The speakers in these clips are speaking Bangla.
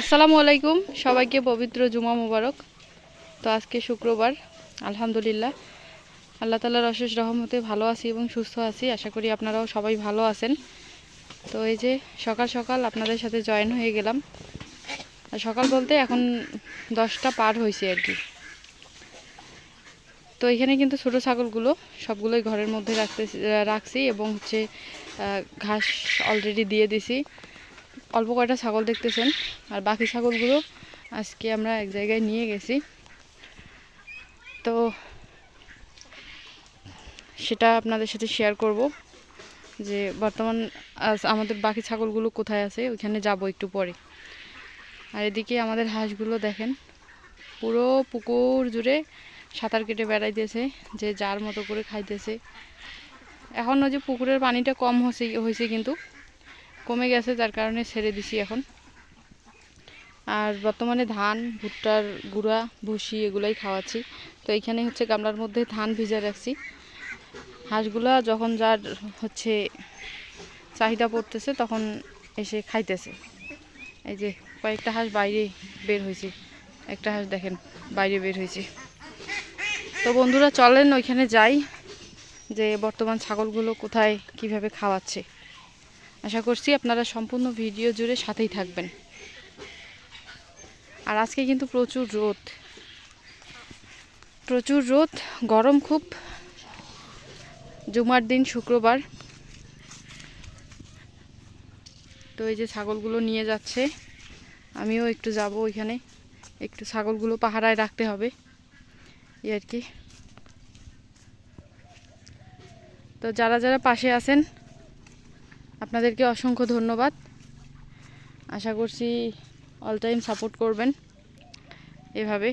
আসসালামু আলাইকুম। সবাইকে পবিত্র জুমা মুবারক। তো আজকে শুক্রবার, আলহামদুলিল্লাহ। আল্লাহ তালার অশেষ রহমতে ভালো আছি এবং সুস্থ আছি। আশা করি আপনারাও সবাই ভালো আছেন। তো এই যে সকাল সকাল আপনাদের সাথে জয়েন হয়ে গেলাম। সকাল বলতে এখন দশটা পার হয়েছে আর কি। তো এখানে কিন্তু ছোট ছাগলগুলো সবগুলোই ঘরের মধ্যে রাখতে রাখছি এবং হচ্ছে ঘাস অলরেডি দিয়ে দিছি। অল্প কয়টা ছাগল দেখতেছেন, আর বাকি ছাগলগুলো আজকে আমরা এক জায়গায় নিয়ে গেছি। তো সেটা আপনাদের সাথে শেয়ার করব যে বর্তমান আমাদের বাকি ছাগলগুলো কোথায় আছে, ওইখানে যাব একটু পরে। আর এদিকে আমাদের হাঁসগুলো দেখেন, পুরো পুকুর জুড়ে সাঁতার কেটে বেড়াইতেছে, যে যার মতো করে খাইতেছে। এখন ওই যে পুকুরের পানিটা কম হয়েছে হয়েছে কিন্তু। কমে গেছে, যার কারণে ছেড়ে দিছি এখন। আর বর্তমানে ধান, ভুট্টার গুঁড়া, ভুসি এগুলাই খাওয়াচ্ছি। তো এইখানে হচ্ছে গামলার মধ্যে ধান ভিজা রাখছি। হাঁসগুলা যখন যার হচ্ছে চাহিদা পড়তেছে, তখন এসে খাইতেছে। এই যে কয়েকটা হাঁস বাইরে বের হয়েছে। একটা হাঁস দেখেন, বাইরে বের হয়েছে। তো বন্ধুরা, চলেন ওইখানে যাই যে বর্তমান ছাগলগুলো কোথায়, কীভাবে খাওয়াচ্ছে। আশা করছি আপনারা সম্পূর্ণ ভিডিও জুড়ে সাথেই থাকবেন। আর আজকে কিন্তু প্রচুর রোদ। প্রচুর রোদ, গরম খুব। জুমার দিন শুক্রবার। তো এই যে ছাগলগুলো নিয়ে যাচ্ছে, আমিও একটু যাব ওইখানে। একটু ছাগলগুলো পাহারায় রাখতে হবে, এই আর কি। তো যারা যারা পাশে আছেন আপনাদেরকে অসংখ্য ধন্যবাদ। আশা করছি অল টাইম সাপোর্ট করবেন এভাবে।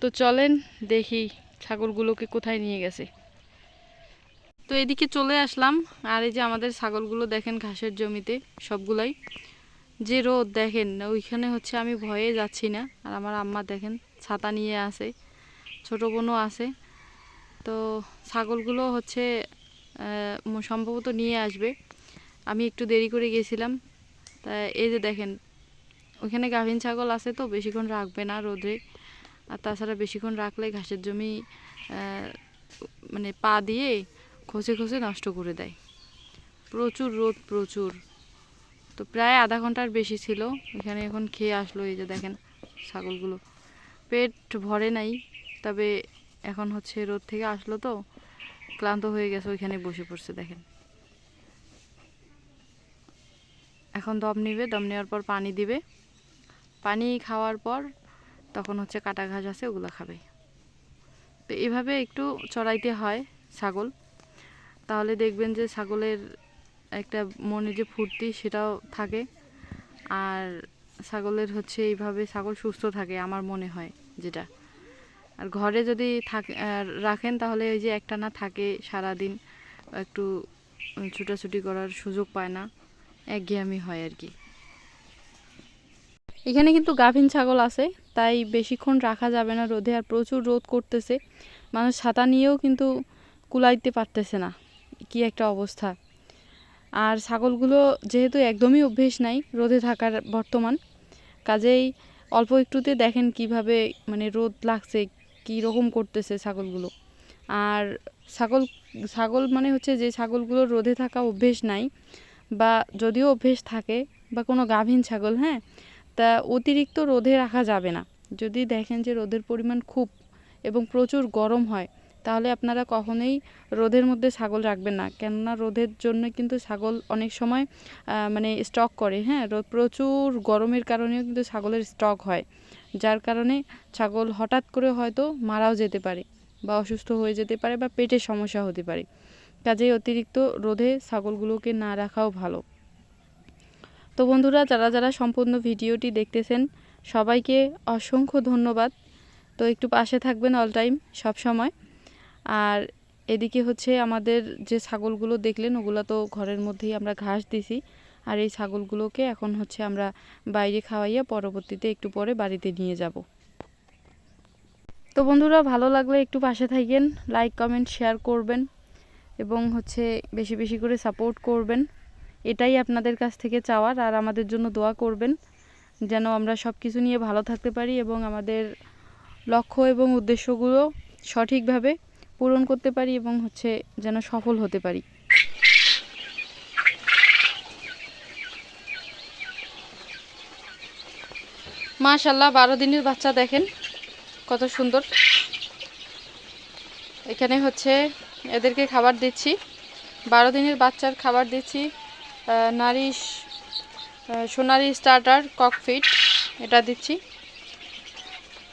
তো চলেন দেখি ছাগলগুলোকে কোথায় নিয়ে গেছে। তো এদিকে চলে আসলাম, আর এই যে আমাদের ছাগলগুলো দেখেন ঘাসের জমিতে সবগুলাই। যে রোদ দেখেন, ওইখানে হচ্ছে আমি ভয়ে যাচ্ছি না। আর আমার আম্মা দেখেন ছাতা নিয়ে আছে, ছোট বোনও আছে। তো ছাগলগুলো হচ্ছে সম্ভবত নিয়ে আসবে। আমি একটু দেরি করে গেছিলাম। তা এই যে দেখেন, ওখানে গাভিন ছাগল আছে তো, বেশিক্ষণ রাখবে না রোদে। আর তাছাড়া বেশিক্ষণ রাখলে ঘাসের জমি মানে পা দিয়ে খসে খসে নষ্ট করে দেয়। প্রচুর রোদ, প্রচুর। তো প্রায় আধা ঘণ্টার বেশি ছিল। এখানে এখন খেয়ে আসলো এই যে দেখেন ছাগলগুলো। পেট ভরে নাই, তবে এখন হচ্ছে রোদ থেকে আসলো তো, ক্লান্ত হয়ে গেছে ওইখানে বসে পড়ছে, দেখেন। এখন দম নিবে, দম নেওয়ার পর পানি দিবে। পানি খাওয়ার পর তখন হচ্ছে কাটা ঘাস আছে, ওগুলো খাবে। তো এভাবে একটু চড়াইতে হয় ছাগল। তাহলে দেখবেন যে ছাগলের একটা মনে যে ফুর্তি সেটাও থাকে। আর ছাগলের হচ্ছে এইভাবে ছাগল সুস্থ থাকে, আমার মনে হয় যেটা। আর ঘরে যদি থাকে রাখেন তাহলে ওই যে একটা না থাকে সারাদিন, একটু ছুটাছুটি করার সুযোগ পায় না। একঘেয়েমি হয় আর কি। এখানে কিন্তু গাভিন ছাগল আছে, তাই বেশিক্ষণ রাখা যাবে না রোদে, আর প্রচুর রোদ করতেছে। মানুষ ছাতা নিয়েও কিন্তু কুলাইতে পারতেছে না, কি একটা অবস্থা। আর ছাগলগুলো যেহেতু একদমই অভ্যেস নাই রোদে থাকার বর্তমান, কাজেই অল্প একটুতে দেখেন কীভাবে মানে রোদ লাগছে রকম করতেছে ছাগলগুলো। আর ছাগল ছাগল মানে হচ্ছে যে ছাগলগুলো রোদে থাকা অভ্যেস নাই বা যদিও অভ্যেস থাকে বা কোনো গাভীন ছাগল হ্যাঁ? তা অতিরিক্ত রোদে রাখা যাবে না। যদি দেখেন যে রোদের পরিমাণ খুব এবং প্রচুর গরম হয়, তাহলে আপনারা কখনোই রোদের মধ্যে ছাগল রাখবেন না। কেননা রোদের জন্য কিন্তু ছাগল অনেক সময় মানে স্টক করে হ্যাঁ? রোদ প্রচুর গরমের কারণেও কিন্তু ছাগলের স্টক হয়। যার কারণে ছাগল হঠাৎ করে হয়তো মারাও যেতে পারে বা অসুস্থ হয়ে যেতে পারে বা পেটের সমস্যা হতে পারে। কাজেই অতিরিক্ত রোদে ছাগলগুলোকে না রাখাও ভালো। তো বন্ধুরা, যারা যারা সম্পূর্ণ ভিডিওটি দেখতেছেন, সবাইকে অসংখ্য ধন্যবাদ। তো একটু পাশে থাকবেন অল টাইম, সব সময়। আর এদিকে হচ্ছে আমাদের যে ছাগলগুলো দেখলেন, ওগুলো তো ঘরের মধ্যেই আমরা ঘাস দিছি। আর এই ছাগলগুলোকে এখন হচ্ছে আমরা বাইরে খাওয়াইয়া পরবর্তীতে একটু পরে বাড়িতে নিয়ে যাব। তো বন্ধুরা, ভালো লাগলে একটু পাশে থাকেন, লাইক, কমেন্ট, শেয়ার করবেন এবং হচ্ছে বেশি বেশি করে সাপোর্ট করবেন। এটাই আপনাদের কাছ থেকে চাওয়ার, আর আমাদের জন্য দোয়া করবেন যেন আমরা সব কিছু নিয়ে ভালো থাকতে পারি এবং আমাদের লক্ষ্য এবং উদ্দেশ্যগুলো সঠিকভাবে পূরণ করতে পারি এবং হচ্ছে যেন সফল হতে পারি। মাশাল্লাহ বারো দিনের বাচ্চা দেখেন, কত সুন্দর। এখানে হচ্ছে এদেরকে খাবার দিচ্ছি। বারো দিনের বাচ্চার খাবার দিচ্ছি নারিশ সোনারি স্টার্টার ককফিট এটা দিচ্ছি।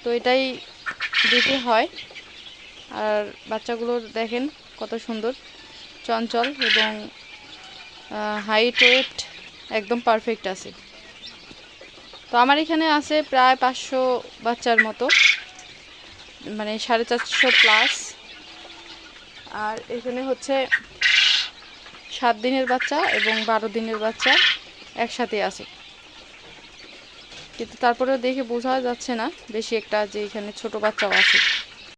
তো এটাই দিতে হয়। আর বাচ্চাগুলোর দেখেন কত সুন্দর, চঞ্চল এবং হাইট ওয়েট একদম পারফেক্ট আছে। তো আমার এখানে আছে প্রায় পাঁচশো বাচ্চার মতো মানে সাড়ে চারশো প্লাস আর এখানে হচ্ছে সাত দিনের বাচ্চা এবং বারো দিনের বাচ্চা একসাথে আছে। কিন্তু তারপরেও দেখে বোঝা যাচ্ছে না বেশি একটা যে এখানে ছোট বাচ্চাও আছে।